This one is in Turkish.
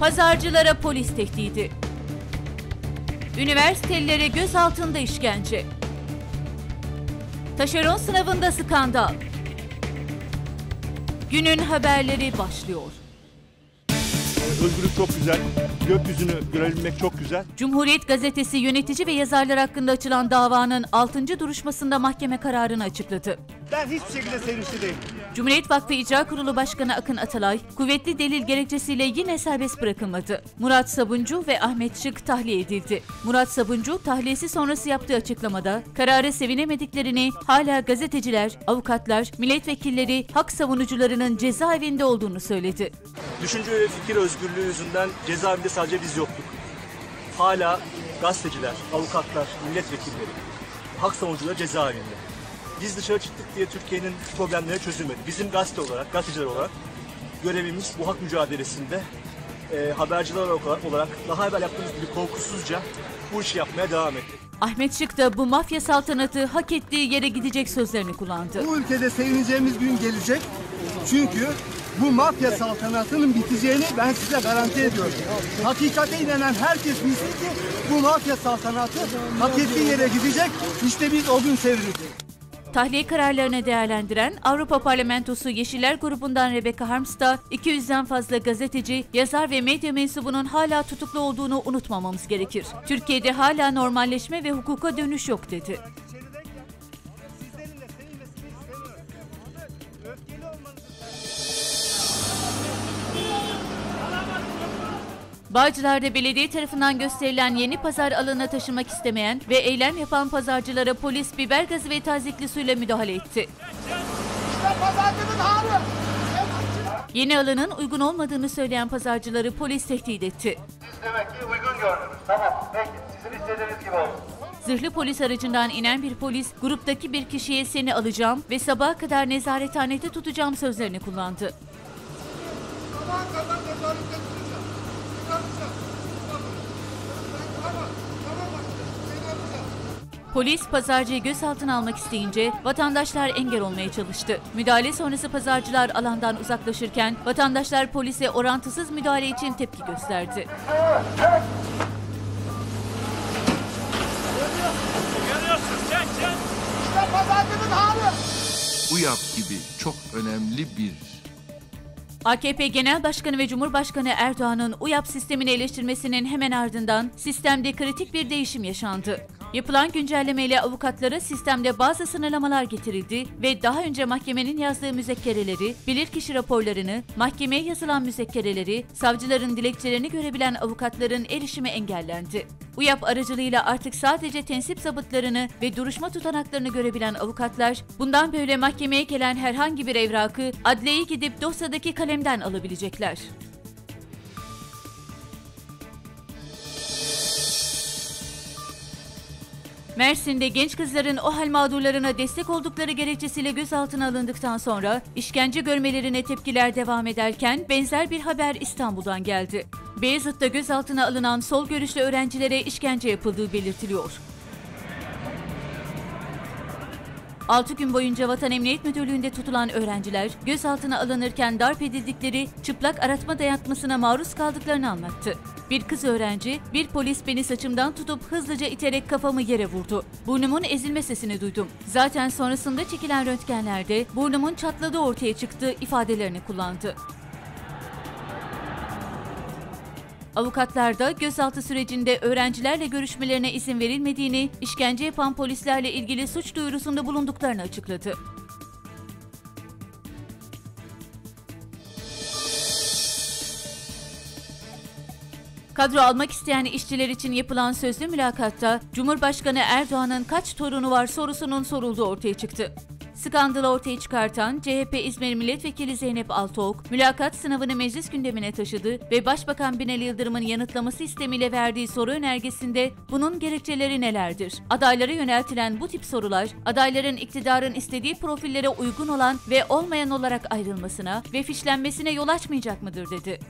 Pazarcılara polis tehdidi. Üniversitelilere gözaltında işkence. Taşeron sınavında skandal. Günün haberleri başlıyor. Özgürlük çok güzel. Gökyüzünü görebilmek çok güzel. Cumhuriyet Gazetesi yönetici ve yazarlar hakkında açılan davanın 6. duruşmasında mahkeme kararını açıkladı. Ben hiçbir şekilde sevinçli değilim. Cumhuriyet Vakfı İcra Kurulu Başkanı Akın Atalay, kuvvetli delil gerekçesiyle yine serbest bırakılmadı. Murat Sabuncu ve Ahmet Şık tahliye edildi. Murat Sabuncu, tahliyesi sonrası yaptığı açıklamada, kararı sevinemediklerini, hala gazeteciler, avukatlar, milletvekilleri, hak savunucularının cezaevinde olduğunu söyledi. Düşünce ve fikir özgürlüğü yüzünden cezaevinde sadece biz yoktuk. Hala gazeteciler, avukatlar, milletvekilleri, hak savunucuları cezaevinde. Biz dışarı çıktık diye Türkiye'nin problemleri çözülmedi. Bizim gazete olarak, gazeteciler olarak görevimiz bu hak mücadelesinde e, haberciler olarak, olarak daha evvel yaptığımız gibi korkusuzca bu işi yapmaya devam ettik. Ahmet Şık da bu mafya saltanatı hak ettiği yere gidecek sözlerini kullandı. Bu ülkede sevineceğimiz gün gelecek. Çünkü bu mafya saltanatının biteceğini ben size garanti ediyorum. Hakikate inanan herkes bilsin ki bu mafya saltanatı hak ettiği yere gidecek. İşte biz o gün sevineceğiz. Tahliye kararlarını değerlendiren Avrupa Parlamentosu Yeşiller grubundan Rebecca Harms da 200'den fazla gazeteci, yazar ve medya mensubunun hala tutuklu olduğunu unutmamamız gerekir. Türkiye'de hala normalleşme ve hukuka dönüş yok dedi. Bağcılar'da belediye tarafından gösterilen yeni pazar alanına taşınmak istemeyen ve eylem yapan pazarcılara polis biber gazı ve tazikli suyla müdahale etti. Yeni alanın uygun olmadığını söyleyen pazarcıları polis tehdit etti. Siz demek ki uygun gördünüz. Tamam, peki. Sizin istediğiniz gibi olsun. Zırhlı polis aracından inen bir polis, gruptaki bir kişiye seni alacağım ve sabaha kadar nezarethanede tutacağım sözlerini kullandı. Polis pazarcıyı gözaltına almak isteyince vatandaşlar engel olmaya çalıştı. Müdahale sonrası pazarcılar alandan uzaklaşırken vatandaşlar polise orantısız müdahale için tepki gösterdi. UYAP gibi çok önemli bir AKP Genel Başkanı ve Cumhurbaşkanı Erdoğan'ın UYAP sistemini eleştirmesinin hemen ardından sistemde kritik bir değişim yaşandı. Yapılan güncellemeyle avukatlara sistemde bazı sınırlamalar getirildi ve daha önce mahkemenin yazdığı müzekkereleri, bilirkişi raporlarını, mahkemeye yazılan müzekkereleri, savcıların dilekçelerini görebilen avukatların erişimi engellendi. UYAP aracılığıyla artık sadece tensip zabıtlarını ve duruşma tutanaklarını görebilen avukatlar, bundan böyle mahkemeye gelen herhangi bir evrakı adliyeye gidip dosyadaki kalemden alabilecekler. Mersin'de genç kızların o hal mağdurlarına destek oldukları gerekçesiyle gözaltına alındıktan sonra işkence görmelerine tepkiler devam ederken benzer bir haber İstanbul'dan geldi. Beyazıt'ta gözaltına alınan sol görüşlü öğrencilere işkence yapıldığı belirtiliyor. 6 gün boyunca Vatan Emniyet Müdürlüğü'nde tutulan öğrenciler gözaltına alınırken darp edildikleri çıplak aratma dayatmasına maruz kaldıklarını anlattı. Bir kız öğrenci, bir polis beni saçımdan tutup hızlıca iterek kafamı yere vurdu. Burnumun ezilme sesini duydum. Zaten sonrasında çekilen röntgenlerde burnumun çatladığı ortaya çıktı ifadelerini kullandı. Avukatlar da gözaltı sürecinde öğrencilerle görüşmelerine izin verilmediğini, işkence yapan polislerle ilgili suç duyurusunda bulunduklarını açıkladı. Kadro almak isteyen işçiler için yapılan sözlü mülakatta Cumhurbaşkanı Erdoğan'ın kaç torunu var sorusunun sorulduğu ortaya çıktı. Skandalı ortaya çıkartan CHP İzmir Milletvekili Zeynep Altıok, mülakat sınavını meclis gündemine taşıdı ve Başbakan Binali Yıldırım'ın yanıtlaması istemiyle verdiği soru önergesinde bunun gerekçeleri nelerdir? Adaylara yöneltilen bu tip sorular, adayların iktidarın istediği profillere uygun olan ve olmayan olarak ayrılmasına ve fişlenmesine yol açmayacak mıdır dedi.